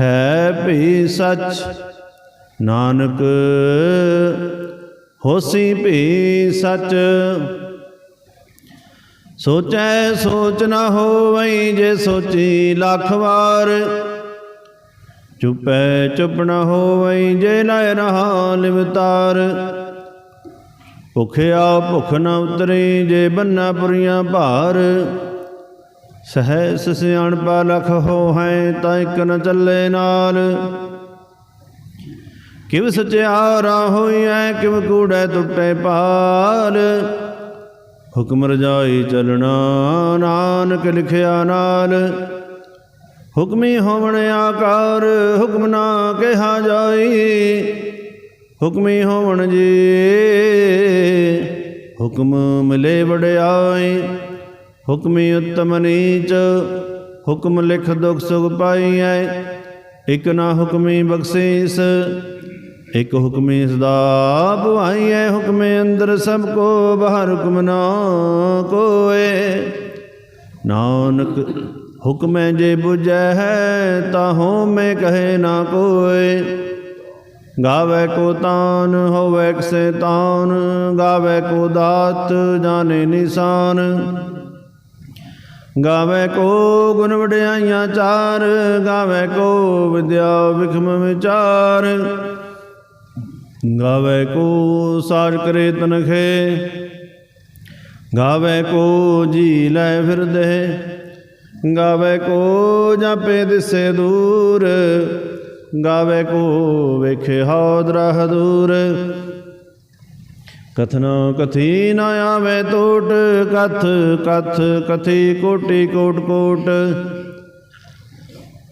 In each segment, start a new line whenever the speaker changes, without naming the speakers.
ਹੈ ਭੀ ਸੱਚ। ਨਾਨਕ, ਹੋਸੀ ਭੀ ਸੱਚ। ਸੋਚੈ ਸੋਚ ਨਾ ਹੋਵਈ ਜੇ ਸੋਚੀ ਲੱਖ ਵਾਰ। ਚੁਪੈ ਚੁਪ ਨ ਹੋਵਈ ਜੇ ਲੈ ਰਹਾ ਲਿਵਤਾਰ ਭੁਖਿਆ ਭੁਖ ਨ ਉਤਰੀ ਜੇ ਬੰਨਾ ਪੁਰੀਆਂ ਭਾਰ। ਸਹਿਸ ਸਿਆਣਪਾ ਲਖ ਹੋ ਹੈ ਤਾਂ ਇਕ ਨ ਚੱਲੇ ਨਾਲ। ਕਿਵ ਸਚਿਆਰਾ ਹੋਈਐ, ਕਿਵ ਕੂੜੈ ਟੁੱਟੇ ਪਾਲ ਹੁਕਮ ਰਜਾਈ ਚਲਣਾ, ਨਾਨਕ ਲਿਖਿਆ ਨਾਲ। ਹੁਕਮੀ ਹੋਵਣ ਆਕਾਰ, ਹੁਕਮ ਨਾ ਕਿਹਾ ਜਾਈ। ਹੁਕਮੀ ਹੋਵਣ ਜੀ, ਹੁਕਮ ਮਿਲੇ ਵਡਿਆਈ। ਹੁਕਮੀ ਉਤਮ ਨੀਚ, ਹੁਕਮ ਲਿਖ ਦੁਖ ਸੁਖ ਪਾਈਐ, ਇਕ ਨਾ ਹੁਕਮੀ ਬਖਸ਼ੀਸ, ਇਕ ਹੁਕਮੀ ਸਦਾ ਭਵਾਈਐ, ਹੁਕਮੇ ਅੰਦਰ ਸਭ ਕੋ ਬਾਹਰ ਹੁਕਮ ਨਾ ਕੋਏ। ਨਾਨਕ ਹੁਕਮੈ ਜੇ 부ਜੈ ਹੈ ਤਾਹੋਂ ਮੈਂ ਕਹੇ ਨਾ ਕੋਏ। ਗਾਵੇ ਕੋ ਤਾਨ, ਹੋਵੇ ਕਸੇ ਤਾਨ, ਗਾਵੇ ਕੋ ਦਾਤ, ਜਾਣੇ ਨਿਸ਼ਾਨ। ਗਾਵੇ ਕੋ ਗੁਣ ਵਡਿਆਈਆਂ ਚਾਰ, ਗਾਵੇ ਕੋ ਵਿਦਿਆ ਵਿਖਮ ਵਿਚਾਰ। ਗਾਵੇ ਕੋ ਸਾਜ ਕਰੇ ਤਨਖੇ, ਗਾਵੇ ਕੋ ਜੀ ਲੈ ਫਿਰਦੇ ਗਾਵੇ ਕੋ ਜਾਪੇ ਦਿਸੇ ਦੂਰ, ਗਾਵੇ ਕੋ ਵੇਖੇ ਹੌਦਰਾ ਦੂਰ। ਕਥਨਾ ਕਥੀ ਨ ਆਵੇ ਟੋਟ, ਕਥ ਕਥ ਕਥੀ ਕੋਟੀ ਕੋਟ ਕੋਟ।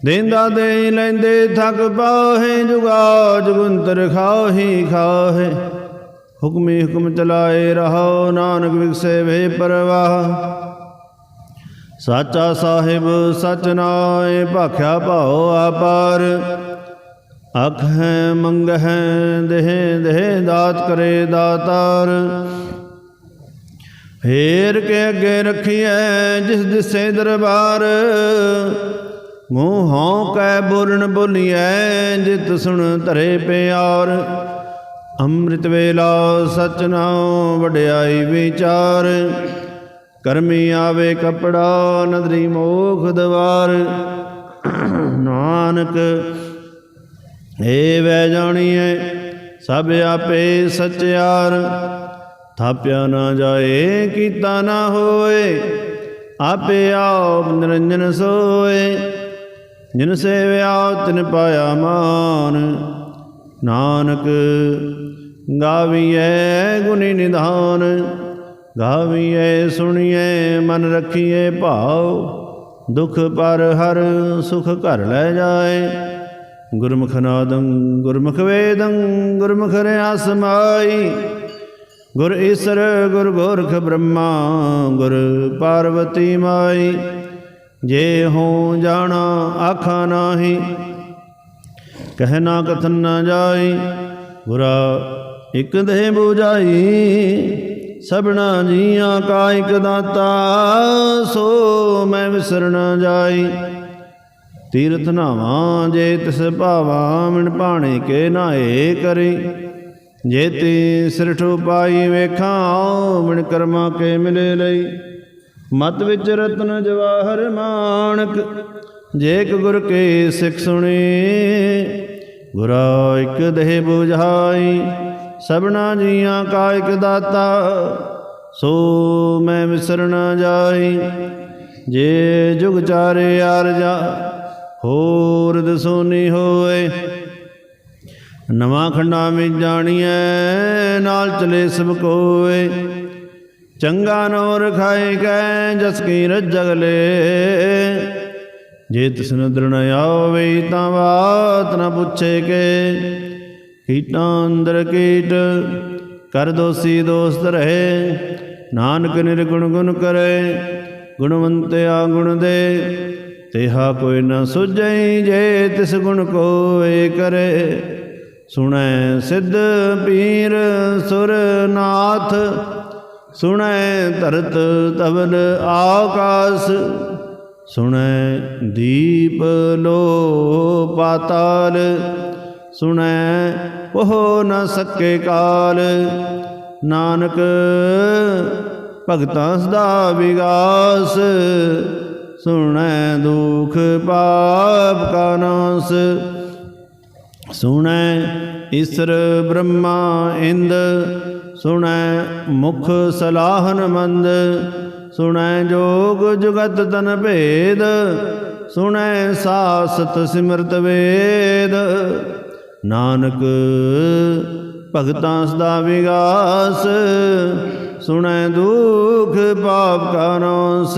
ਦੇਂਦਾ ਦੇ ਲੈਂਦੇ ਥਕ ਪਾਹੇ, ਜੁਗਾ ਜੁਗੰਤਰ ਖਾਹੀ ਖਾਹੇ। ਹੁਕਮੀ ਹੁਕਮ ਚਲਾਏ ਰਹੋ ਨਾਨਕ ਵਿਗਸੇ ਵੇ ਪਰਵਾਹ। ਸਾਚਾ ਸਾਹਿਬ ਸਚ ਨਾਏ, ਭਾਖਿਆ ਭਾਉ ਆਪਾਰ। ਅਖ ਹੈ ਮੰਗ ਹੈ, ਦੇਹ ਦੇਹ, ਦਾਤ ਕਰੇ ਦਾਤਾਰ। ਫੇਰ ਕੇ ਅੱਗੇ ਰਖੀਐ ਜਿਸ ਦਿਸੇ ਦਰਬਾਰ। ਮੂੰਹ ਹਉ ਕੈ ਬੋਲਣ ਬੋਲੀਐ ਜਿਤ ਸੁਣ ਧਰੇ ਪਿਆਰ। ਅੰਮ੍ਰਿਤ ਵੇਲਾ ਸਚ ਨਾਉ ਵਡਿਆਈ ਵਿਚਾਰ। ਕਰਮੀ ਆਵੇ ਕਪੜਾ, ਨਦਰੀ ਮੋਖ ਦਵਾਰ। ਨਾਨਕ ਏ ਵੈ ਜਾਣੀਐ, ਸਭ ਆਪੇ ਸਚਿਆਰ। ਥਾਪਿਆ ਨਾ ਜਾਏ, ਕੀਤਾ ਨਾ ਹੋਏ, ਆਪੇ ਆਪ ਨਿਰੰਜਨ ਸੋਏ। ਜਿਨ ਸੇਵਿਆ, ਤਿਨ ਪਾਇਆ ਮਾਨ। ਨਾਨਕ ਗਾਵੀਐ ਗੁਣੀ ਨਿਧਾਨ। ਗਾਵੀਐ, ਸੁਣੀਐ, ਮਨ ਰਖੀਐ ਭਾਉ। ਦੁਖ ਪਰ ਹਰ ਸੁਖ ਘਰ ਲੈ ਜਾਏ। ਗੁਰਮੁਖ ਨਾਦੰ ਗੁਰਮੁਖ ਵੇਦੰ ਗੁਰਮੁਖ ਰਿਆ ਸਮਾਈ ਗੁਰ ਈਸਰ, ਗੁਰ ਗੋਰਖ ਬ੍ਰਹਮਾ, ਗੁਰ ਪਾਰਵਤੀ ਮਾਈ। ਜੇ ਹੋ ਜਾਣਾ, ਆਖਾ ਨਾਹੀ। ਕਹਿਣਾ ਕਥਨ ਨਾ ਜਾਈ ਗੁਰਾ ਇਕ ਦੇਹ 부ਜਾਈ ਸਭਨਾ ਜੀਆਂ ਕਾ ਇਕ ਦਾਤਾ, ਸੋ ਮੈਂ ਵਿਸਰ ਜਾਈ। ਤੀਰਥ ਨਾਵਾਂ ਜੇ ਤਿਸ ਭਾਵਾ ਮਿਣ ਭਾਣੇ ਕੇ ਨਾਏ ਕਰੀ। ਜੇ ਤੀ ਸਿਰਠ ਪਾਈ ਵੇਖਾਂ, ਮਿਣ ਕਰਮਾ ਕੇ ਮਿਲੇ ਲਈ। ਮਤ ਵਿੱਚ ਰਤਨ ਜਵਾਹਰ ਮਾਨਕ ਜੇ ਇਕ ਗੁਰ ਕੇ ਸਿੱਖ ਸੁਣੀ। ਗੁਰਾ ਇਕ ਦੇਹ 부ਝਾਈ ਸਭਨਾ ਜੀਆਂ ਕਾ ਇਕ ਦਾਤਾ, ਸੋ ਮੈਂ ਵਿਸਰ ਜਾਈ। ਜੇ ਜੁਗ ਚਾਰੇ ਆਰਜਾ ਹੋਰ ਦਸੋਨੀ ਹੋਏ। ਨਵਾਂ ਖੰਡਾ ਵਿੱਚ ਜਾਣੀਐ, ਨਾਲ ਚਲੇ ਸਭ ਕੋਏ ਚੰਗਾ ਨੋ ਰਖਾਏ ਕੈ ਜਸ ਕੀ ਰਜਗਲੇ ਜੇ ਤਿਸ ਨਦਰ ਨ ਆਵੇ, ਤਾਂ ਬਾਤ ਨ ਪੁੱਛੇ ਕੇ। ਕੀਟਾਂ ਅੰਦਰ ਕੀਟ, ਕਰ ਦੋਸੀ ਦੋਸਤ ਰਹੇ। ਨਾਨਕ ਨਿਰਗੁਣ ਗੁਣ ਕਰੇ, ਗੁਣਵੰਤਿਆ ਗੁਣ ਦੇ। ਤੇਹਾ ਕੋਈ ਨਾ ਸੁਝਈ ਜੇ ਤਿਸ ਗੁਣ ਕੋਏ ਕਰੇ। ਸੁਣੈ ਸਿੱਧ ਪੀਰ ਸੁਰ ਨਾਥ ਸੁਣੈ ਧਰਤ ਤਵਲ ਆਕਾਸ, ਸੁਣੈ ਦੀਪ ਲੋ ਪਾਤਾਲ ਸੁਣੈ ਉਹ ਨ ਸਕੇ ਕਾਲ। ਨਾਨਕ ਭਗਤਾਂ ਸਦਾ ਵਿਗਾਸ ਸੁਣੈ ਦੁਖ ਪਾਪ ਕਾ ਨਾਸ। ਸੁਣੈ ਈਸਰ ਬ੍ਰਹਮਾ ਇੰਦ। ਸੁਣੈ ਮੁਖ ਸਲਾਹਨ ਮੰਦ। ਸੁਣੈ ਜੋਗ ਜੁਗਤ ਤਨ ਭੇਦ। ਸੁਣੈ ਸਾਸਤ ਸਿਮਰਤ ਵੇਦ। ਨਾਨਕ ਭਗਤਾਂ ਸਦਾ ਵਿਗਾਸ। ਸੁਣੈ ਦੁਖ ਪਾਪ ਕਾ ਨਾਸ।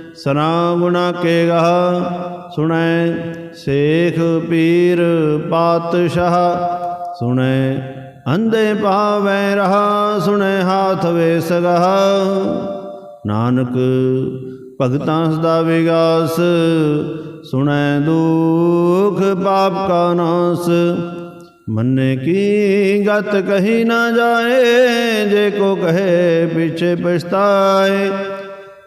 ਸਨਾ ਗੁਣਾ ਕੇ ਗਾ ਸੁਣੈ ਸੇਖ ਪੀਰ ਪਾਤਸ਼ਾਹ। ਸੁਣੈ ਅੰਧੇ ਪਾਵੈ ਰਹਾ, ਸੁਣੈ ਹਾਥ ਵੇਸਗਹ ਨਾਨਕ ਭਗਤਾਂ ਸਦਾ ਵਿਗਾਸ, ਸੁਣੈ ਦੁਖ ਪਾਪ ਕਾ ਨਾਸ। ਮੰਨੇ ਕੀ ਗਤ ਕਹੀ ਨਾ ਜਾਏ, ਜੇ ਕੋ ਕਹੇ ਪਿਛੇ ਪਛਤਾਏ।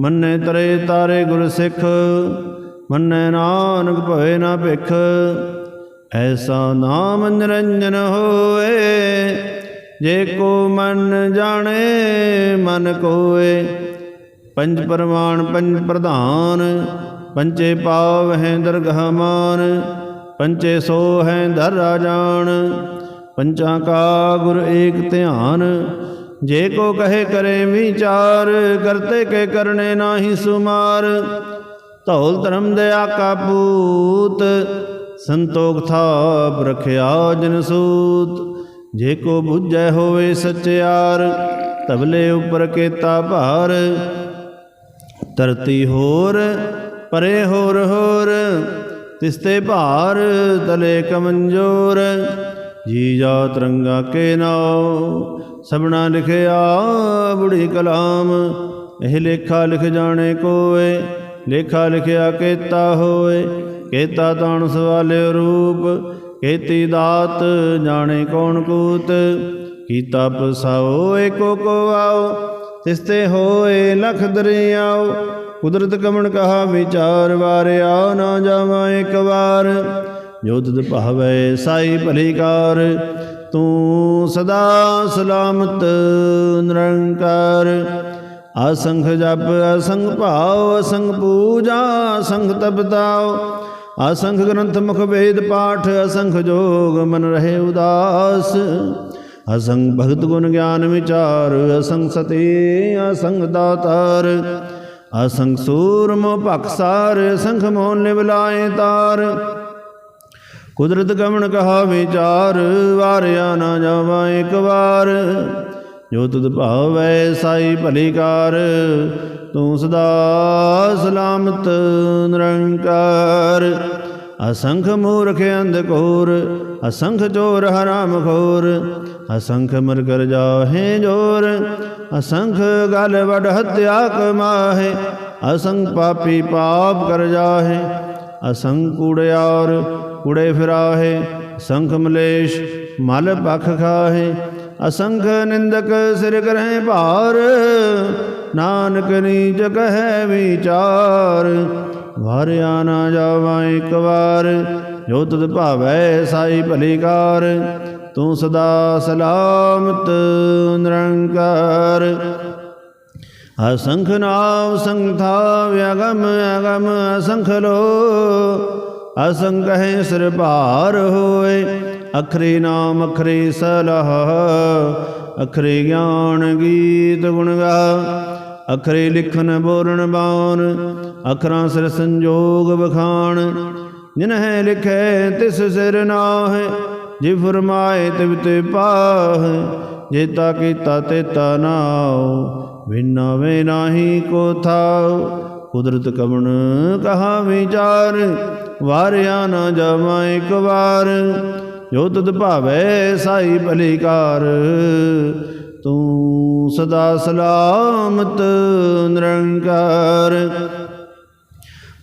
ਮੰਨੇ ਤਰੇ ਤਾਰੇ ਗੁਰ ਸਿੱਖ, ਮੰਨੈ ਨਾਨਕ ਭਵੇ ਨਾ ਭਿਖ। ਐਸਾ ਨਾਮ ਨਿਰੰਜਨ ਹੋਏ, ਜੇ ਕੋ ਮਨ ਜਾਣੇ, ਮਨ ਕੋਏ। ਪੰਜ ਪਰਮਾਨ, ਪੰਜ ਪ੍ਰਧਾਨ ਪੰਚੇ ਪਾਵ ਹੈ ਦਰਗਹ ਮਾਨ ਪੰਚੇ ਸੋ ਹੈ ਦਰ ਰਾਜਾਨ ਪੰਚਾਂ ਕਾ ਗੁਰ ਏਕ ਧਿਆਨ ਜੇ ਕੋ ਕਹੇ ਕਰੇ ਵਿਚਾਰ, ਕਰਤੇ ਕੇ ਕਰਨੇ ਨਾਹੀ ਸੁਮਾਰ। ਧੌਲ ਧਰਮ ਦੇ ਆਕਾ ਪੂਤ ਸੰਤੋਖ ਥਾਪ ਰਖਿਆ ਜਨ ਜੇ ਕੋ ਬੁੱਝੈ ਹੋਵੇ ਸਚਿਆਰ, ਤਬਲੇ ਉਪਰ ਕੇਤਾ ਭਾਰ। ਧਰਤੀ ਹੋਰ, ਪਰੇ ਹੋਰ ਹੋਰ, ਤਿਸਤੇ ਭਾਰ, ਤਲੇ ਕਮੰਜੋਰ। ਜੀ ਜਾ ਤਰੰਗਾ ਕੇ ਨਾਉ ਸਭਨਾ ਲਿਖਿਆ ਬੁੜੀ ਕਲਾਮ, ਇਹ ਲੇਖਾ ਲਿਖ ਜਾਣੇ ਕੋਏ, ਲੇਖਾ ਲਿਖਿਆ ਕੇਤਾ ਹੋਏ, ਕੇਤਾ ਤਾਣ ਸਵਾਲੇ ਰੂਪ, ਕੇਤੀ ਦਾਤ ਜਾਣੇ ਕੌਣ ਕੂਤ, ਕੀਤਾ ਪਸਾਓ ਏਕੋ ਕੋ ਆਓ, ਤਿਸਤੇ ਹੋਏ ਲਖ ਦਰਿਆਓ, ਕੁਦਰਤ ਕਮਣ ਕਹਾ ਵਿਚਾਰ ਵਾਰਿਆ ਨਾ ਜਾਵਾਂ ਇੱਕ ਵਾਰ ਜੋ ਤੁਧ ਭਾਵੈ ਸਾਈ ਭਲੀਕਾਰ ਤੂੰ ਸਦਾ ਸਲਾਮਤ ਨਿਰੰਕਾਰ। ਅਸੰਖ ਜਪ, ਅਸੰਖ ਭਾਵ, ਅਸੰਖ ਪੂਜਾ, ਅਸੰਖ ਤਪਤਾਉ ਅਸੰਖ ਗ੍ਰੰਥ, ਮੁਖ ਵੇਦ, ਪਾਠ, ਅਸੰਖ ਜੋਗ, ਮਨ ਰਹੇ ਉਦਾਸ। ਅਸੰਗ ਭਗਤ ਗੁਣ ਗਿਆਨ ਵਿਚਾਰ, ਅਸੰਖ ਸਤੇ, ਅਸੰਖ ਦਾਤਾਰ। ਅਸੰਖ ਸੂਰਮ ਭਖਸਾਰ ਅਸੰਖ ਮੋਨ ਨਿਵਲਾਏ ਤਾਰ। ਕੁਦਰਤ ਕਮਣ ਕਹਾ ਵਿਚਾਰ ਵਾਰਿਆ ਨਾ ਜਾਵਾ ਇੱਕ ਵਾਰ। ਜੋ ਤੁਧ ਭਾਵੈ ਸਾਈ ਭਲੀ ਤੂੰ ਸਦਾ ਸਲਾਮਤ ਨਿਰੰਕਾਰ। ਅਸੰਖ ਮੂਰਖ ਅੰਧ ਕੋਰ ਅਸੰਖ ਚੋਰ ਹਰਾਮ ਖੋਰ ਅਸੰਖ ਮਰ ਕਰ ਜਾਹੇ ਜੋਰ, ਅਸੰਖ ਗਲ ਵਡ ਹਤਿਆ ਕਮਾਹੇ, ਅਸੰਖ ਪਾਪੀ ਪਾਪ ਕਰ ਜਾਹੇ, ਅਸੰਖ ਕੂੜਿਆਰ ਉੜੇ ਫਿਰਾਹੇ, ਸੰਖ ਮਲੇਸ਼, ਮਲ ਪਖ ਖਾਹੇ। ਅਸੰਖ ਨਿੰਦਕ ਸਿਰ ਕਰਹਿ ਭਾਰ, ਨਾਨਕ ਨੀਚ ਕਹੈ ਵਿਚਾਰ। ਵਾਰਿਆ ਨਾ ਜਾਵਾਂ ਇੱਕ ਵਾਰ, ਜੋ ਤੁਧ ਭਾਵੈ ਸਾਈ ਭਲੀ ਕਾਰ। ਤੂੰ ਸਦਾ ਸਲਾਮਤ ਨਿਰੰਕਾਰ। ਅਸੰਖ ਨਾਮ ਸੰਥਾ ਵਿਅਗਮ ਅਗਮ ਅਸੰਖ ਲੋ। ਅਸੰਖ ਸਿਰ ਭਾਰ ਹੋਏ। ਅਖਰੇ ਨਾਮ, ਅਖਰੇ ਸਲਾਹ, ਅਖਰੇ ਗਿਆਨ ਗੀਤ ਗੁਣ ਗਾ। ਅਖਰੇ ਲਿਖਨ ਬੋਲਣ, ਬਾਣ, ਅਖਰਾਂ ਸਿਰ ਸੰਜੋਗ ਬਖਾਣ ਜਿਨਹਿ ਲਿਖੈ ਲਿਖੇ, ਤਿਸ ਸਿਰ ਨਾਹਿ। ਜੇ ਫਰਮਾਏ, ਤਿਵ ਤੇ ਪਾਹ। ਜੇਤਾ ਕੀਤਾ ਤੇਤਾ ਨਾਉ। ਵਿਨਾ ਵੇ ਨਾਹੀ ਕੋ ਥਾਉ। ਕੁਦਰਤ ਕਵਣ ਕਹਾ ਵਿਚਾਰ? ਵਾਰਿਆ ਨਾ ਜਾਵਾਂ ਇੱਕ ਵਾਰ। ਜੋ ਤਦ ਭਾਵੈ ਸਾਈ ਭਲੀਕਾਰ। ਤੂੰ ਸਦਾ ਸਲਾਮਤ ਨਿਰੰਕਾਰ।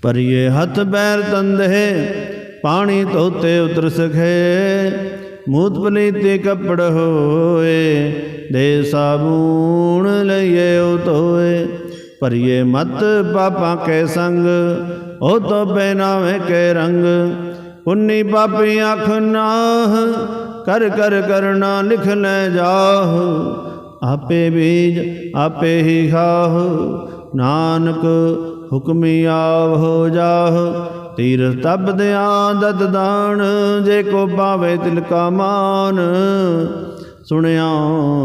ਪਰਿਏ ਹੱਥ ਪੈਰ ਤੰਦੇ ਪਾਣੀ ਧੋਤੇ ਉਤਰ ਸਖੇ। ਮੂਤ ਪਲੀਤੇ ਕੱਪੜ ਹੋਏ, ਦੇ ਸਾਬੂਣ ਲਈਏ ਉਤੋਏ ਭਰੀਏ ਮਤ ਪਾਪਾਂ ਕੇ ਸੰਗ ਉਹ ਤੋ ਬੈਨਾਵੇਂ ਕੇ ਰੰਗ। ਪੁੰਨੀ ਪਾਪੀ ਅੱਖ ਨਾਹ, ਕਰ ਕਰ ਕਰਨਾ ਲਿਖ ਲੈ ਜਾਹ। ਆਪੇ ਬੀਜ, ਆਪੇ ਹੀ ਖਾਹ, ਨਾਨਕ ਹੁਕਮੀ ਆਵ ਹੋ ਜਾਹ। ਤੀਰ ਤਬ ਦਿਆਂ ਦਤ ਦਾਣ ਜੇ ਕੋ ਪਾਵੇ ਤਿਲ ਕਾ ਮਾਨ। ਸੁਣਿਆ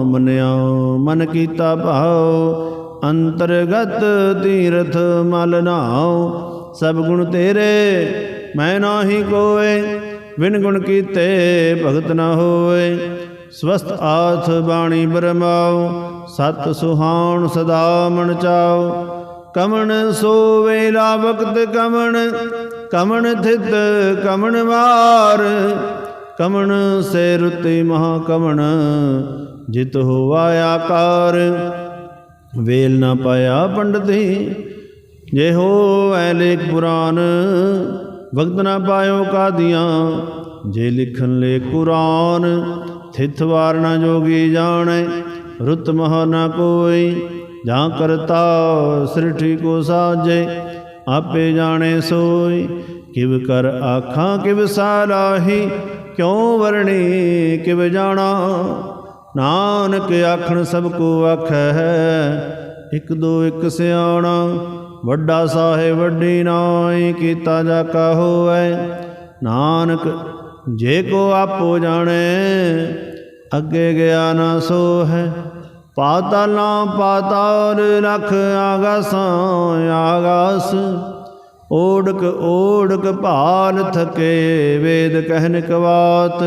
ਮੰਨਿਆ ਮਨ ਕੀਤਾ ਭਾਉ ਅੰਤਰਗਤ ਤੀਰਥ ਮਲ ਨਾਉ, ਸਭ ਗੁਣ ਤੇਰੇ, ਮੈਂ ਨਾਹੀ ਕੋਏ ਵਿਨ ਗੁਣ ਕੀਤੇ ਭਗਤ ਨਾ ਹੋਏ। ਸਵਸਤ ਆਥ ਬਾਣੀ ਬਰਮਾਉ, ਸਤ ਸੁਹਾਣ ਸਦਾ ਮਨ ਚਾਉ। ਕਮਣ ਸੋਵੇ ਲਾ ਵਕਤ ਕਮਣ ਕਮਣ ਥਿਤ ਕਮਣ ਵਾਰ। ਕਮਣ ਸੇ ਰੁਤੀ ਮਹਾ ਕਮਣ, ਜਿਤ ਹੋਆ ਆਕਾਰ। ਵੇਲ ਨਾ ਪਾਇਆ ਪੰਡਤੀ ਜੇ ਹੋ ਐ ਲੇਖ ਪੁਰਾਨ, ਵਕਤ ਨਾ ਪਾਇਓ ਕਾਦੀਆਂ। ਜੇ ਲਿਖਣ ਲੇ ਕੁਰਾਨ ਥਿਤ ਵਾਰ ਨਾ ਜੋਗੀ ਜਾਣੈ, ਰੁਤ ਮਹ ਨਾ ਕੋਈ। ਜਾਂ ਕਰਤਾ ਸ੍ਰਿਠੀ ਕੋ ਸਾਜੇ, ਆਪੇ ਜਾਣੇ ਸੋਈ। ਕਿਵ ਕਰ ਆਖਾਂ, ਕਿਵ ਸਾਲਾਹੀ ਕਿਉ ਵਰਣੀ, ਕਿਵ ਜਾਣਾ। ਨਾਨਕ ਆਖਣ ਸਭ ਕੋ ਆਖੈ, ਇਕ ਦੋ ਇਕ ਸਿਆਣਾ, ਵੱਡਾ ਸਾਹਿਬ ਵੱਡੀ ਨਾਈ ਕੀਤਾ ਜਾ ਕਾ ਹੋਐ ਨਾਨਕ, ਜੇ ਕੋ ਆਪੋ ਜਾਣੇ, ਅੱਗੇ ਗਿਆ ਨਾ ਸੋ ਹੈ ਪਾਤਾਲਾਂ ਪਾਤਾਲ ਲਖ ਆਗਾਸਾਂ, ਆਗਾਸ। ਓੜਕ ਓੜਕ ਭਾਲ ਥਕੇ ਵੇਦ ਕਹਿਨ ਕਵਾਤ।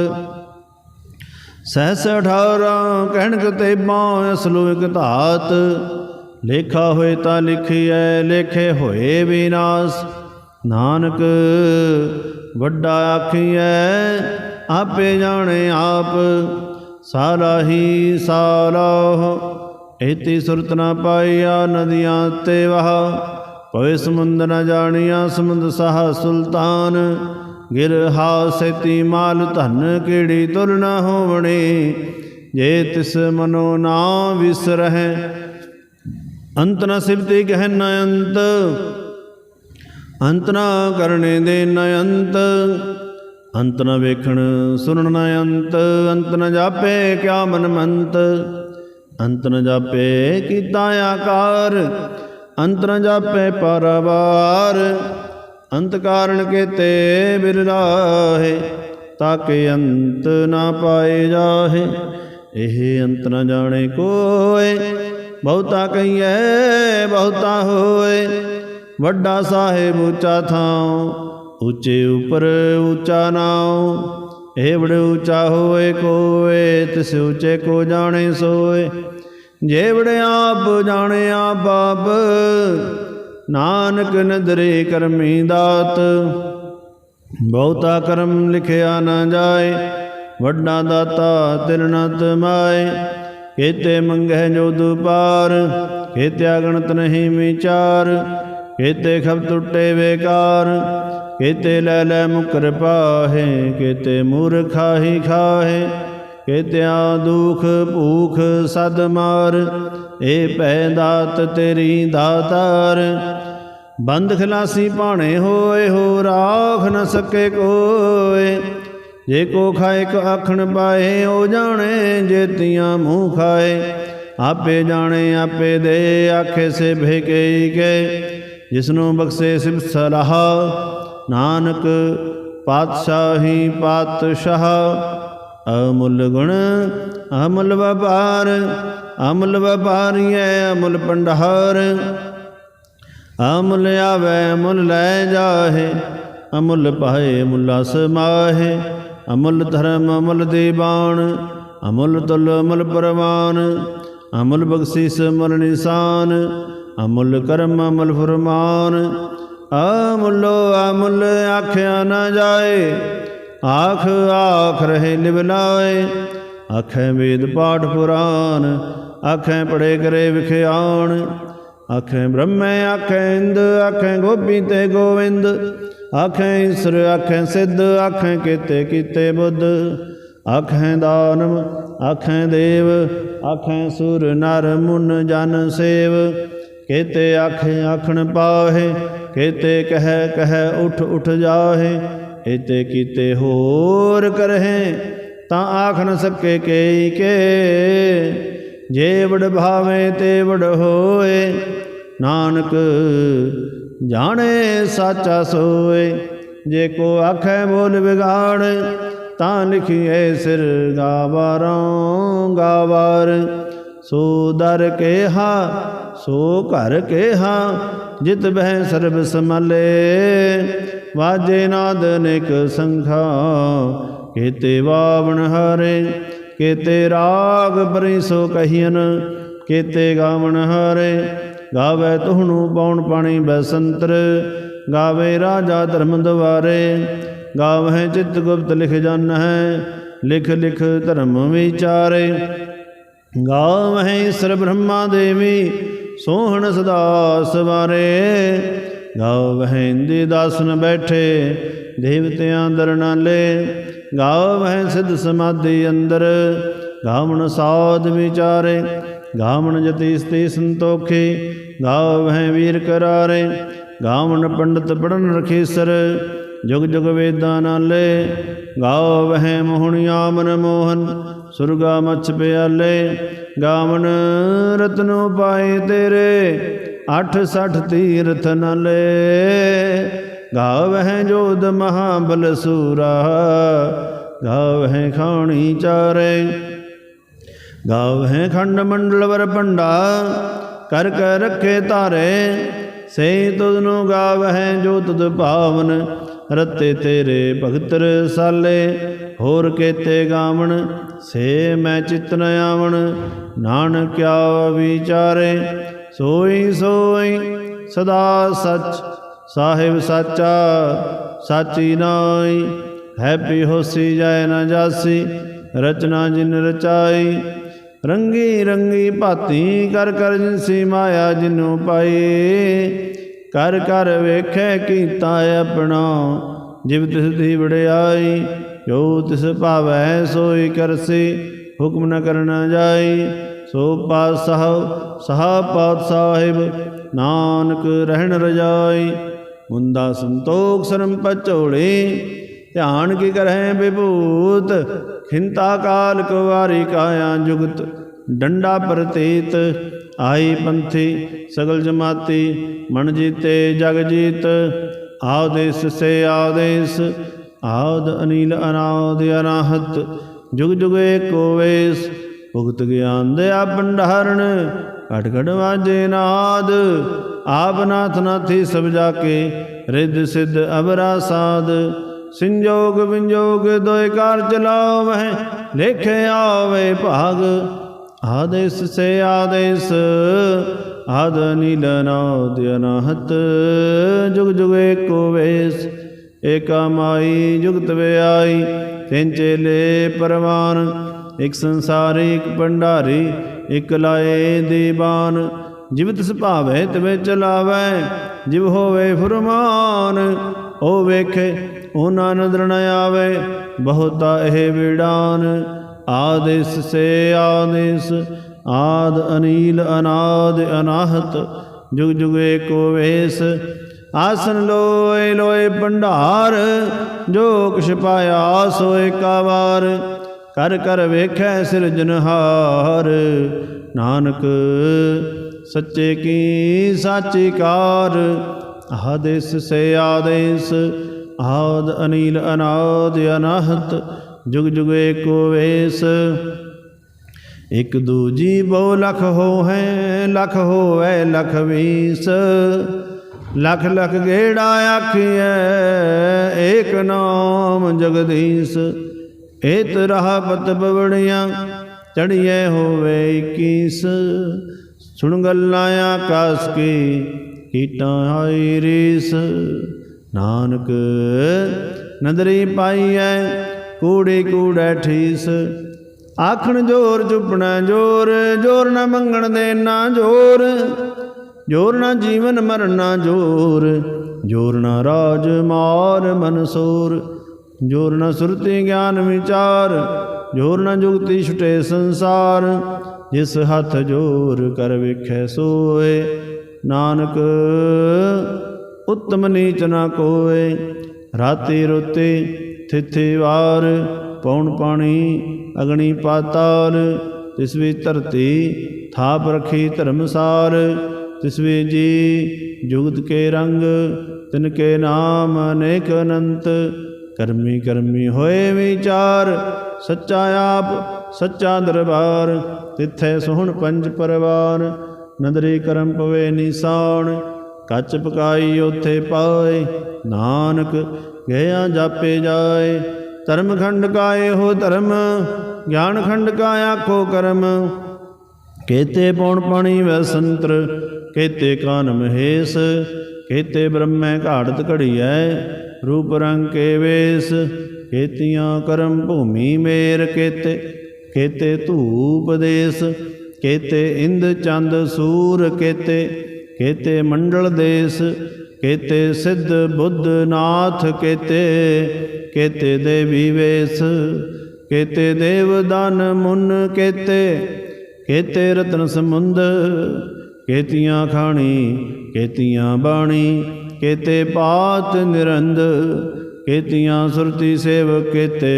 ਸਹਸ ਅਠਾਰਾਂ ਕਹਿਣ ਤੇ ਬਾਂ ਅਸਲੋ ਧਾਤ। ਲੇਖਾ ਹੋਏ ਤਾਂ ਲਿਖਿਐ, ਲੇਖੇ ਹੋਏ ਵਿਨਾਸ਼ ਨਾਨਕ ਵੱਡਾ ਆਖੀਐ, ਆਪੇ ਜਾਣੇ ਆਪ। ਸਾਰਾ ਹੀ ਸਾਰਾਹ ਇਤੀ ਸੁਰਤ ਨਾ ਪਾਈਆ ਨਦੀਆਂ ਤੇ ਵਹ। ਪਵੇ ਸਮੁੰਦ ਨ ਜਾਣੀਆਂ, ਸਮੁੰਦ ਸਾਹ ਸੁਲਤਾਨ। ਗਿਰ ਹਾਸਤੀ ਮਾਲ ਧਨ ਕਿਹੜੀ ਤੁਲ ਨ ਹੋਵਣੀ? ਜੇ ਤਿਸ ਮਨੋ ਨਾ ਵਿਸਰਹਿ, ਅੰਤ ਨ ਸਿਵਤੀ ਕਹਿ ਨ ਅੰਤ ਅੰਤ ਨਾ ਕਰਨੇ ਦੇ ਨ ਅੰਤ ਅੰਤ ਨ ਵੇਖਣ ਸੁਣਨ ਨ ਅੰਤ ਅੰਤ ਨ ਜਾਪੇ ਕਿਆ ਮਨ ਮੰਤ, ਅੰਤ ਨ ਜਾਪੇ ਕੀਤਾ ਆਕਾਰ। ਅੰਤ ਨ ਜਾਪੇ ਪਰਵਾਰ ਅੰਤ ਕਾਰਨ ਕੇਤੇ ਬਿਰਲਾਹੇ ਤਾਕੇ ਅੰਤ ਨਾ ਪਾਏ ਜਾਹੇ। ਇਹ ਅੰਤ ਨਾ ਜਾਣੇ ਕੋਏ, ਬਹੁਤਾ ਕਹੀਏ ਬਹੁਤਾ ਹੋਏ। ਵੱਡਾ ਸਾਹਿਬ ਉੱਚਾ ਥਾਂ ਉੱਚੇ ਉਪਰ ਉੱਚਾ ਨਾਉ। ਏਵੜ ਉੱਚਾ ਹੋਏ ਕੋਏ, ਤਿਸ ਉੱਚੇ ਕੋ ਜਾਣੇ ਸੋਏ। ਜੇਵੜ ਆਪ ਜਾਣੇ ਆਪ ਆਪ ਨਾਨਕ ਨਦਰੇ ਕਰਮੀ ਦਾਤ। ਬਹੁਤਾ ਕਰਮ ਲਿਖਿਆ ਨਾ ਜਾਏ, ਵੱਡਾ ਦਾਤਾ ਤਿਲ ਨ ਤਮਾਏ। ਕੇਤੇ ਮੰਗਹਿ ਜੋ ਦੁਪਾਰ ਕੇਤੇ ਅਗਣਤ ਨਹੀਂ ਵਿਚਾਰ। ਕੇਤੇ ਖਬ ਟੁੱਟੇ ਵੇਕਾਰ ਕੇਤੇ ਲੈ ਲੈ ਮੁਕਰ ਪਾਹੇ ਕੇਤੇ ਮੂਰਖਾ ਹੀ ਖਾਹੇ, ਕੇਤਿਆ ਦੁਖ ਭੂਖ ਸਦ ਮਾਰ। ਏ ਪੈ ਦਾਤ ਤੇਰੀ ਦਾਤਾਰ, ਬੰਦ ਖਲਾਸੀ ਭਾਣੇ ਹੋਏ, ਹੋ ਰਾਖ ਨ ਸਕੇ ਕੋਏ। ਜੇ ਕੋ ਖਾਏ ਕੋ ਆਖਣ ਪਾਏ, ਉਹ ਜਾਣੇ ਜੇਤੀਆਂ ਮੂੰਹ ਖਾਏ। ਆਪੇ ਜਾਣੇ, ਆਪੇ ਦੇ, ਆਖੇ ਸੇ ਭੇਕੇ ਕੇ। ਜਿਸਨੂੰ ਬਖਸ਼ੇ ਸਿਬ ਸਲਾਹ, ਨਾਨਕ ਪਾਤਸ਼ਾਹੀ ਪਾਤਸ਼ਾਹ, ਅਮੁੱਲ ਗੁਣ, ਅਮੁੱਲ ਵਪਾਰ। ਅਮਲ ਵਪਾਰੀਐ ਅਮੁੱਲ ਪੰਡਹਾਰ ਅਮੁੱਲ ਆਵੇ, ਅਮੁੱਲ ਲੈ ਜਾਹੇ, ਅਮੁੱਲ ਪਾਏ ਅਮੁੱਲਾ ਸਮਾਹੇ ਅਮੁੱਲ ਧਰਮ, ਅਮੁੱਲ ਦੀਵਾਨ, ਅਮੁੱਲ ਤੁਲ, ਅਮੁੱਲ ਪਰਵਾਨ। ਅਮੁੱਲ ਬਖਸ਼ਿਸ, ਅਮਲ ਨਿਸ਼ਾਨ, ਅਮੁੱਲ ਕਰਮ, ਅਮਲ ਫਰਮਾਨ। ਅਮਲੋ ਅਮੁੱਲ ਆਖਿਆ ਨਾ ਜਾਏ, ਆਖ ਆਖ ਰਹੇ ਲਿਵਲਾਏ ਆਖੇ ਵੇਦ ਪਾਠ ਪੁਰਾਨ, ਆਖੇ ਪੜੇ ਕਰੇ ਵਿਖਿਆਣ ਆਖੇ ਬ੍ਰਹਮੈ, ਆਖੇ ਇੰਦ, ਆਖੇ ਗੋਪੀ ਤੇ ਗੋਵਿੰਦ। ਆਖੇ ਈਸ਼ਰ, ਆਖੇ ਸਿੱਧ, ਆਖੇ ਕੀਤੇ ਕੀਤੇ ਬੁੱਧ। ਆਖੇ ਦਾਨਵ, ਆਖੇ ਦੇਵ, ਆਖੇ ਸੁਰ ਨਰ ਮੁਨ ਜਨ ਸੇਵ। ਕੇਤੇ ਆਖੇ ਆਖਣ ਪਾਹੇ, ਕੇਤੇ ਕਹਿ ਕਹਿ ਉਠ ਉਠ ਜਾਹੇ। ਇਤੇ ਕੀਤੇ ਹੋਰ ਕਰਹਿ ਤਾਂ ਆਖ ਨ ਸਕੇ ਕੇਈ ਕੇ, ਜੇ ਵਡ ਭਾਵੇ ਤੇ ਵਡ ਹੋਏ, ਨਾਨਕ ਜਾਣੇ ਸਾਚਾ ਸੋਏ। ਜੇ ਕੋ ਆਖੈ ਬੋਲ ਵਿਗਾੜ, ਤਾਂ ਲਿਖੀਏ ਸਿਰ ਗਾਵਾਰੋਂ ਗਾਵਾਰ। ਸੋ ਦਰ ਕੇਹਾ, ਸੋ ਘਰ ਕੇਹਾ, ਜਿਤ ਬਹਿ ਸਰਬ ਸਮਲੇ ਵਾਜੇ ਨਾਦ ਨਿਕ ਸੰਖਾ ਕੇਤੇ ਵਾਵਣ ਹਰੇ, ਕੇਤੇ ਰਾਗ ਬਰੀ ਸੋ ਕਹੀਨ ਕੇਤੇ ਗਾਵਣ ਹਰੇ। ਗਾਵੇ ਤੁਹਣੂ ਪੌਣ ਪਾਣੀ ਬਸੰਤਰ, ਗਾਵੇ ਰਾਜਾ ਧਰਮ ਦਵਾਰੇ। ਗਾਵਹਿ ਚਿਤ ਗੁਪਤ ਲਿਖ ਜਨ ਹੈ, ਲਿਖ ਲਿਖ ਧਰਮ ਵਿਚਾਰੇ। ਗਾਵਹਿ ਈਸ਼ਰ ਬ੍ਰਹਮਾ ਦੇਵੀ, ਸੋਹਣ ਸਦਾ ਸਵਾਰੇ। ਗਾਵਹਿ ਇੰਦੀ ਦਾਸਨ ਬੈਠੇ, ਦੇਵਤਿਆਂ ਦਰਨਾਲੇ ਨਾਲੇ ਗਾਵਹਿ ਸਿਧ ਸਮਾਧੀ ਅੰਦਰ। ਗਾਵਣ ਸਾਧ ਵਿਚਾਰੇ, ਗਾਵਣ ਜਤੀ ਸਤੀ ਸੰਤੋਖੇ ਗਾਵਹਿ ਵੀਰ ਕਰਾਰੇ। ਗਾਵਣ ਪੰਡਤ ਪੜਨ ਰਖੀਸਰ, ਜੁਗ ਜੁਗ ਵੇਦਾਂ ਨਾਲੇ। ਗਾਵਹਿ ਮੋਹਣਿਆ ਮਨ ਮੋਹਨ, ਸੁਰਗਾ ਮਛ ਪਿਆਲੇ। ਗਾਵਣ ਰਤਨੋ ਪਾਏ ਤੇਰੇ, ਅਠ ਸਠ ਤੀਰਥ ਨਾਲੇ। ਗਾਵਹਿ ਜੋਦ ਮਹਾਬਲ ਸੂਰਾ, ਗਾਵਹਿ ਖਾਣੀ ਚਾਰੇ। ਗਾਵਹਿ ਖੰਡ ਮੰਡਲ ਵਰ ਪੰਡਾ ਕਰ ਕਰ ਰੱਖੇ ਤਾਰੇ ਸੇ ਤੁਧ ਨੂੰ ਗਾਵਹਿ ਜੋ ਤੁਧ ਭਾਵਨ, ਰਤੇ ਤੇਰੇ ਭਗਤ ਰਸਾਲੇ। ਹੋਰ ਕੇਤੇ ਗਾਵਣ, ਸੇ ਮੈਂ ਚਿਤ ਨ ਆਵਣ ਨਾਨਕਿਆ ਵਿਚਾਰੇ। ਸੋਈ ਸੋਈ ਸਦਾ ਸਚ ਸਾਹਿਬ ਸਾਚਾ, ਸਾਚੀ ਨਾਈ ਹੈਪੀ ਹੋਸੀ ਜੈ ਨਾ ਜਾਸੀ, ਰਚਨਾ ਜਿਨ ਰਚਾਈ, ਰੰਗੀ ਰੰਗੀ ਭਾਤੀ ਕਰ ਕਰ ਜਿਨਸੀ ਮਾਇਆ ਜਿਨੂ ਪਾਈ, ਕਰ ਕਰ ਵੇਖੈ ਕੀਤਾ ਆਪਣਾ, ਜਿਵ ਤਿਸ ਦੀ ਵਡਿਆਈ, ਜੋ ਤਿਸ ਭਾਵੈ ਸੋਈ ਕਰਸੀ, ਹੁਕਮ ਨ ਕਰਨਾ ਜਾਈ, ਸੋ ਪਾਤਸ਼ਾਹ, ਸਹਾ ਪਾਤ ਸਾਹਿਬ ਨਾਨਕ ਰਹਿਣ ਰਜਾਈ ਮੁੰਦਾ ਸੰਤੋਖ ਸਰਮ ਪਚੋੜੇ ਧਿਆਨ ਕੀ ਕਰਹਿ ਵਿਭੂਤ, ਖਿੰਤਾ ਕਾਲ ਕੁਵਾਰੀ ਕਾਇਆ ਜੁਗਤ। ਡੰਡਾ ਪ੍ਰਤੀਤ ਆਈ ਪੰਥੀ ਸਗਲ ਜਮਾਤੀ। ਮਨ ਜੀਤੇ ਜਗ ਜੀਤ ਆਦੇਸ ਸੇ ਆਦੇਸ ਆਦ ਅਨੀਲ ਅਨਾਦ ਅਨਾਹਤ, ਜੁਗ ਜੁਗ ਏਕੋ ਵੇਸ। ਭੁਗਤ ਗਿਆਨ ਦਿਆ ਭੰਡਾਰਣ ਘਟ ਘਟ ਵਾਜੇ ਨਾਦ, ਆਪ ਨਾਥ ਨਾਥੀ ਸਭ ਜਾ ਕੇ ਰਿੱਧ ਸਿੱਧ ਅਬਰਾ ਸਾਧ ਸੰਜੋਗ ਵਿੰਜੋਗ ਦੋਇ ਕਾਰ ਚਲਾਓ ਵਹਿ ਲੇਖੇ ਆਵੇ ਭਾਗ। ਆਦੇਸ ਸੇ ਆਦੇਸ, ਆਦ ਨੀਲ ਨਾਦ ਅਨਹਤ। ਜੁਗ ਜੁਗ ਏਕੋ ਵੇਸ, ਏਕਾ ਮਾਈ ਜੁਗਤ ਵਿਆਈ। ਤਿੰਨ ਚੇਲੇ ਪਰਵਾਨ, ਇਕ ਸੰਸਾਰੀ ਇਕ ਭੰਡਾਰੀ ਇਕ ਲਾਏ ਦੀਵਾਨ, ਜਿਵ ਤਿਸ ਭਾਵੇ ਤਵੇ ਚਲਾਵੈ, ਜਿਵ ਹੋਵੇ ਫੁਰਮਾਨ, ਉਹ ਵੇਖੇ, ਉਹਨਾਂ ਨਦਰ ਨ ਆਵੇ, ਬਹੁਤਾ ਇਹ ਵਿਡਾਨ ਆਦੇਸ ਸੇ ਆਦੇਸ, ਆਦ ਅਨੀਲ ਅਨਾਦ ਅਨਾਹਤ, ਜੁਗ ਜੁਗ ਏਕੋ ਵੇਸ, ਆਸਨ ਲੋਏ ਲੋਏ ਭੰਡਾਰ, ਜੋ ਕੁਛ ਪਾਇਆ ਸੋਏ ਕਾਵਾਰ ਕਰ ਕਰ ਵੇਖੈ ਸਿਰਜਨਹਾਰ ਨਾਨਕ ਸੱਚੇ ਕੀ ਸਾਚੀ ਕਾਰ। ਆਦੇਸ ਸੇ ਆਦੇਸ ਆਦ ਅਨੀਲ ਅਨਾਦ ਅਨਾਹਤ। ਜੁਗ ਜੁਗ ਏਕੋ ਵੇਸ। ਇਕ ਦੂਜੀ ਬਹੁ ਲਖ ਹੋ ਹੈ ਲਖ ਹੋਵੇ ਲਖ ਵੀਸ। ਲਖ ਲਖ ਗੇੜਾ ਆਖੀਐ, ਏਕ ਨਾਮ ਜਗਦੀਸ਼। ਏਤ ਰਹਾ ਪਤ ਬਵੜੀਆਂ ਚੜੀਏ ਹੋਵੇ ਕੀਸ ਸੁਣ ਗੱਲਾਂ ਆਕਾਸ ਕੀ, ਕੀਟਾਂ ਆਈ ਰੀਸ। ਨਾਨਕ, ਨਦਰੀ ਪਾਈਐ, ਕੂੜੇ ਕੂੜੈ ਠੀਸ। ਆਖਣ ਜੋਰ ਚੁੱਪਣਾ ਜੋਰ ਜੋਰ ਨਾ ਮੰਗਣ ਦੇ ਨਾ ਜੋਰ। ਜੋਰ ਨਾ ਜੀਵਨ ਮਰਨਾ ਜੋਰ ਜੋਰ ਨਾ ਰਾਜ ਮਾਰ ਮਨਸੂਰ। ਜੋਰ ਨਾ ਸੁਰਤੀ ਗਿਆਨ ਵਿਚਾਰ, ਜੋਰ ਨਾ ਜੁਗਤੀ ਛੁਟੇ ਸੰਸਾਰ। ਜਿਸ ਹੱਥ ਜੋਰ ਕਰ ਵੇਖੈ ਸੋਏ, ਨਾਨਕ ਉਤਮ ਨੀਚ ਨਾ ਕੋਏ। ਰਾਤੀ ਰੋਤੇ ਥਿਥੀ ਵਾਰ ਪੌਣ ਪਾਣੀ ਅਗਣੀ ਪਾਤਾਲ। ਤਿਸ ਵੀ ਧਰਤੀ ਥਾਪ ਰਖੀ ਧਰਮਸਾਰ। ਤਿਸ ਵੀ ਜੀ ਜੁਗਤ ਕੇ ਰੰਗ, ਤਿਨ ਕੇ ਨਾਮ ਅਨੇਕ ਅਨੰਤ। ਕਰਮੀ ਕਰਮੀ ਹੋਏ ਵਿਚਾਰ, ਸੱਚਾ ਆਪ, ਸੱਚਾ ਦਰਬਾਰ, ਤਿੱਥੈ ਸੋਹਣ ਪੰਜ ਪਰਵਾਨ ਨਦਰੀ ਕਰਮ ਪਵੇ ਨਿਸਾਨ ਕੱਚ ਪਕਾਈ ਉਥੇ ਪਾਏ, ਨਾਨਕ ਗਿਆ ਜਾਪੇ ਜਾਏ। ਧਰਮ ਖੰਡ ਕਾਏ ਹੋ ਧਰਮ, ਗਿਆਨ ਖੰਡ ਕਾ ਆਖੋ ਕਰਮ। ਕੇਤੇ ਪੌਣ ਪਾਣੀ ਵੈ ਸੰਤਰ, ਕੇਤੇ ਕਾਨ ਮਹੇਸ਼ ਕੇਤੇ ਬ੍ਰਹਮੈ ਘਾੜਤ ਘੜੀਐ। ਰੂਪ ਰੰਗ ਕੇ ਵੇਸ ਕੇਤੀਆਂ ਕਰਮ ਭੂਮੀ ਮੇਰ ਕੇਤੇ ਕੇਤੇ ਧੂਪ ਦੇਸ, ਕੇਤੇ ਇੰਦ ਚੰਦ ਸੂਰ ਕੇਤੇ ਕੇਤੇ ਮੰਡਲ ਦੇਸ, ਕੇਤੇ ਸਿੱਧ ਬੁੱਧ ਨਾਥ ਕੇਤੇ ਕੇਤੇ ਦੇਵੀ ਵੇਸ, ਕੇਤੇ ਦੇਵ ਦਾਨ ਮੁਨ ਕੇਤੇ ਕੇਤੇ ਰਤਨ ਸਮੁੰਦ, ਕੇਤੀਆਂ ਖਾਣੀ, ਕੇਤੀਆਂ ਬਾਣੀ ਕੇਤੇ ਪਾਤ ਨਿਰੰਦ, ਕੇਤੀਆਂ ਸੁਰਤੀ ਸੇਵ ਕੇਤੇ,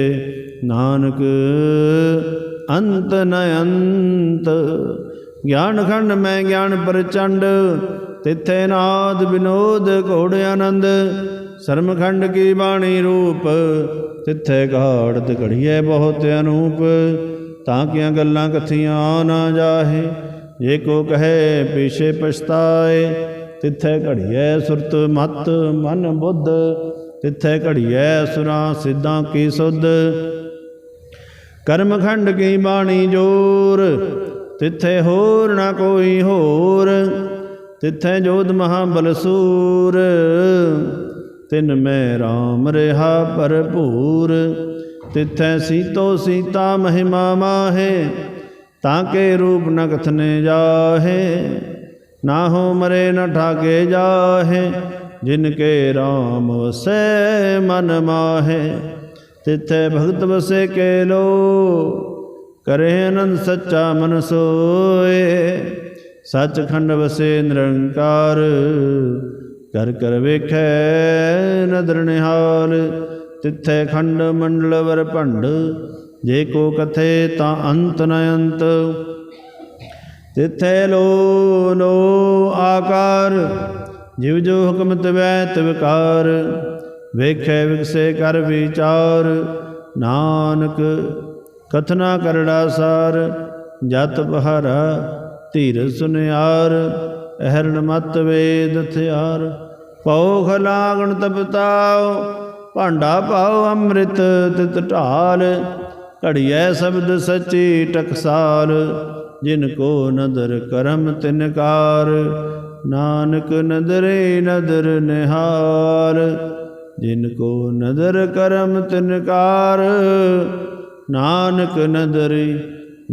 ਨਾਨਕ ਅੰਤ ਨ ਅੰਤ ਗਿਆਨ ਖੰਡ ਮੈਂ ਗਿਆਨ ਪ੍ਰਚੰਡ, ਤਿੱਥੇ ਨਾਦ ਵਿਨੋਦ ਘੋੜ ਆਨੰਦ। ਸ਼ਰਮਖੰਡ ਕੀ ਬਾਣੀ ਰੂਪ, ਤਿੱਥੇ ਘਾੜਤ ਘੜੀਏ ਬਹੁਤ ਅਨੂਪ। ਤਾਂ ਕਿਆਂ ਗੱਲਾਂ ਕਥੀਆਂ ਨਾ ਜਾਹੇ, ਜੇ ਕੋ ਕਹੇ ਪਿਛੇ ਪਛਤਾਏ ਤਿੱਥੇ ਘੜੀਏ ਸੁਰਤ ਮਤ ਮਨ ਬੁੱਧ, ਤਿੱਥੇ ਘੜੀਏ ਸੁਰਾਂ ਸਿੱਧਾਂ ਕੀ ਸੁਧ। ਕਰਮਖੰਡ ਕੀ ਬਾਣੀ ਜੋਰ, ਤਿੱਥੇ ਹੋਰ ਨਾ ਕੋਈ ਹੋਰ, ਤਿੱਥੇ ਜੋਧ ਮਹਾਬਲ ਸੂਰ। ਤਿਨ ਮੈਂ RAM ਰਹਾ ਭਰਪੂਰ, ਤਿੱਥੇ ਸੀਤੋ ਸੀਤਾ ਮਹਿਮਾ ਮਾਹੇ, ਤਾਂ ਕੇ ਰੂਪ ਨ ਕਥਨੇ ਜਾਹੇ। ਨਾ ਹੋ ਮਰੇ ਨ ਠਾਕੇ ਜਾਹੇ ਜਿਨ ਕੇ RAM ਵਸੈ ਮਨ ਮਾਹੇ। ਤਿੱਥੈ ਭਗਤ ਵਸੇ ਕੇ ਲੋ ਕਰੇ ਅਨੰਦ ਸੱਚਾ ਮਨ ਸੋਏ। ਸੱਚਖੰਡ ਵਸੇ ਨਿਰੰਕਾਰ, ਕਰ ਕਰ ਵੇਖੈ ਨਦਰ ਨਿਹਾਲ। ਤਿੱਥੈ ਖੰਡ ਮੰਡਲ ਵਰ ਭੰਡ, ਜੇ ਕੋ ਕਥੇ ਤਾਂ ਅੰਤ ਨ ਅੰਤ। ਤਿਥੈ ਲੋ ਲੋ ਆਕਾਰ, ਜਿਵ ਜੋ ਹੁਕਮ ਤਵੈ ਤਵਕਾਰ ਵੇਖੈ ਵਿਗਸੇ ਕਰ ਵਿਚਾਰ, ਨਾਨਕ ਕਥਨਾ ਕਰੜਾ ਸਾਰ, ਜਤ ਬਹਾਰਾ ਧੀਰ ਸੁਨਿਆਰ ਅਹਰਨ ਮਤ ਵੇਦ ਥਿਆਰ ਪਉ ਖਲਾਗਣ ਤਪਤਾਉ ਭਾਂਡਾ ਪਾਉ ਅੰਮ੍ਰਿਤ ਤਿਤ ਢਾਲ, ਘੜੀਐ ਸ਼ਬਦ ਸੱਚੀ ਟਕਸਾਲ ਜਿਨ ਕੋ ਨਦਰ ਕਰਮ ਤਿਨਕਾਰ ਨਾਨਕ ਨਦਰੇ ਨਦਰ ਨਿਹਾਰ। ਜਿਨ ਕੋ ਨਦਰ ਕਰਮ ਤਿਨਕਾਰ ਨਾਨਕ ਨਦਰੇ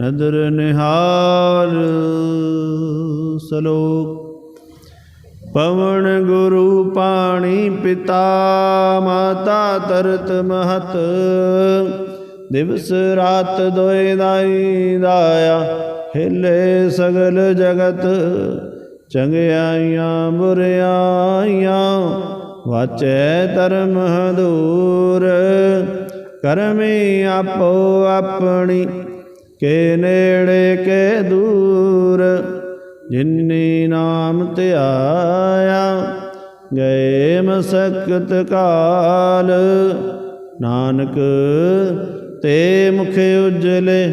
ਨਦਰ ਨਿਹਾਰ। ਸਲੋਕ, ਪਵਨ ਗੁਰੂ ਪਾਣੀ ਪਿਤਾ, ਮਾਤਾ ਤਰਤ ਮਹਤ। ਦਿਵਸ ਰਾਤ ਦੋਇ ਦਾਈ ਦਾਇਆ ਹਿਲੇ ਸਗਲ ਜਗਤ, ਚੰਗਿਆਈਆਂ ਬੁਰਿਆਈਆਂ, ਵਾਚੈ ਧਰਮ ਹਦੂਰ। ਕਰਮੀ ਆਪੋ ਆਪਣੀ, ਕੇ ਨੇੜੇ ਕੇ ਦੂਰ। ਜਿਨਨੀ ਨਾਮ ਧਿਆਇਆ, ਗਏ ਮਸਕਤ ਕਾਲ। ਨਾਨਕ ਤੇ ਮੁਖ ਉਜਲੇ